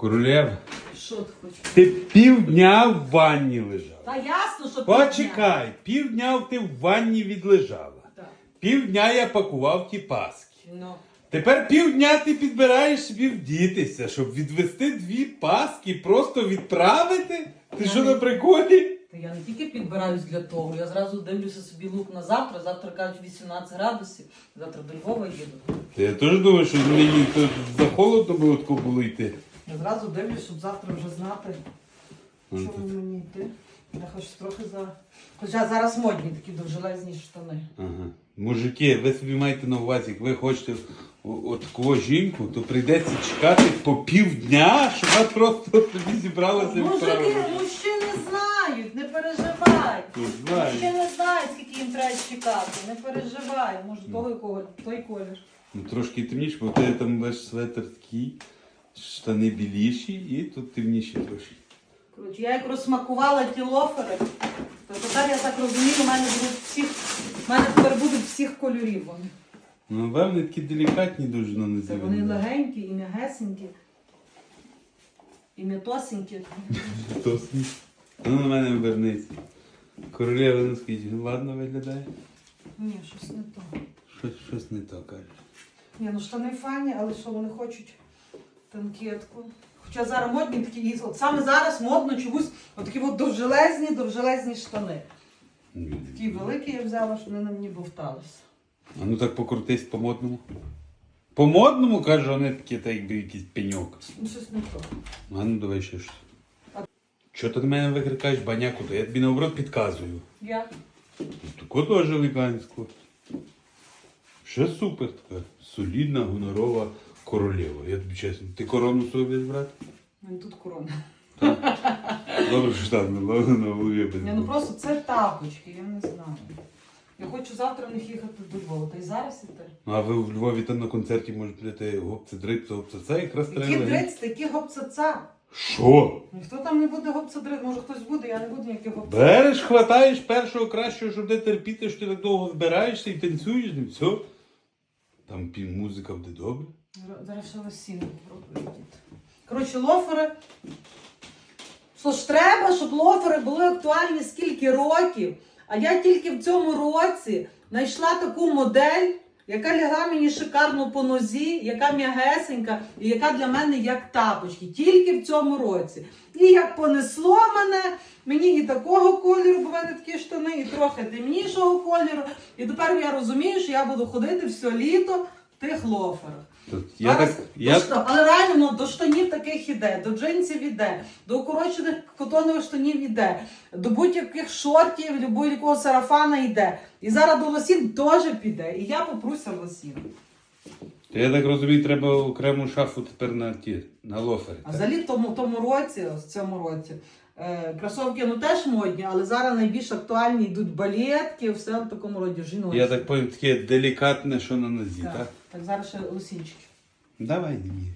Королева, Що ти хочеш? ти півдня в ванні лежав. Та ясно, що ти Почекай, півдня ти в ванні відлежала. Так. Півдня я пакував ті паски. Ну. Тепер півдня ти підбираєш собі вдітися, щоб відвести дві паски, просто відправити? Ти що на приколі? Та я не тільки підбираюсь для того, я зразу дивлюся собі лук на завтра. Завтра кажуть 18 градусів, завтра до Львова їду. Та я теж думаю, що мені тут за холодно було тако було йти. Я зразу дивлюсь, щоб завтра вже знати, Ну, що мені йти. Я хочу трохи за. Хоча зараз модні такі довжелезні штани. Ага. Мужики, ви собі маєте на увазі, як ви хочете о- от такого жінку, то прийдеться чекати по півдня, щоб вона просто собі зібралася і Мужики, відправила. мужчини знають, не переживай. Ну, знаю. Мужчини знають, скільки їм треба чекати. Не переживай. Може, той колір, той колір. Ну трошки темніше, бо тебе там весь светр такий, штани біліші і тут темніші трошки. Коротше, я як розсмакувала ті лофери, то тепер я так розумію, у мене будуть всіх, у мене тепер будуть всіх кольорів вони. Ну, напевне, такі делікатні дуже на Це вони легенькі і м'ягесенькі. І м'ятосенькі. Тосні. Ну на мене обернися. Королева, ну скажіть, ладно виглядає? Ні, щось не то. Щось, щось не то кажеш. Ні, ну штани фані, але що вони хочуть танкетку. Хоча зараз модні такі, і от саме зараз модно чомусь отакі от довжелезні, довжелезні штани. Такі великі я взяла, щоб вони на мені бовталися. А ну так покрутись по модному. По модному, каже, вони такі, так якби якийсь пеньок. Ну, щось не то. А ну давай ще щось. Чого ти до мене викрикаєш баняку, то я тобі наоборот підказую. Я. Таку теж елегантську. Ще супер така. Солідна, гонорова королева. Я тобі чесно. Ти корону собі брати? У мене тут корона. Добре, що там на голові- на голові без Ні, ну просто це тапочки, я не знаю. Я хочу завтра в них їхати до Львова. Та й зараз іти. Ну, А ви в Львові там на концерті можете пляти гопце дрипце, гопце це якраз Які треба. дриць, такі гопцаца. Що? Ніхто там не буде гопца дрить, може хтось буде, я не буду ніяких гопця. Береш, хватаєш першого кращого, щоб не терпіти, що ти так довго збираєшся і танцюєш, і все. Там пів музика буде добре. Зараз- ще лосіну попробую. Коротше, лофери. Що ж треба, щоб лофери були актуальні скільки років. А я тільки в цьому році знайшла таку модель, яка лягла мені шикарно по нозі, яка м'ягесенька і яка для мене як тапочки. Тільки в цьому році. І як понесло мене, мені і такого кольору, мене такі штани, і трохи темнішого кольору. І тепер я розумію, що я буду ходити все літо в тих лоферах. Тут я Зараз так, до я, шта- Але реально ну, до штанів таких іде, до джинсів іде, до укорочених котонових штанів іде, до будь-яких шортів, будь-якого сарафана йде. І зараз до лосін теж піде. І я попруся в лосін. я так розумію, треба окрему шафу тепер на ті, на лофери. А так? взагалі в тому, тому році, в цьому році, е, кросовки ну теж модні, але зараз найбільш актуальні йдуть балетки, все в такому роді жіночі. Я так пам'ятаю, таке делікатне, що на нозі, так? так. так, зараз ще лосінчики. Давай, міряй.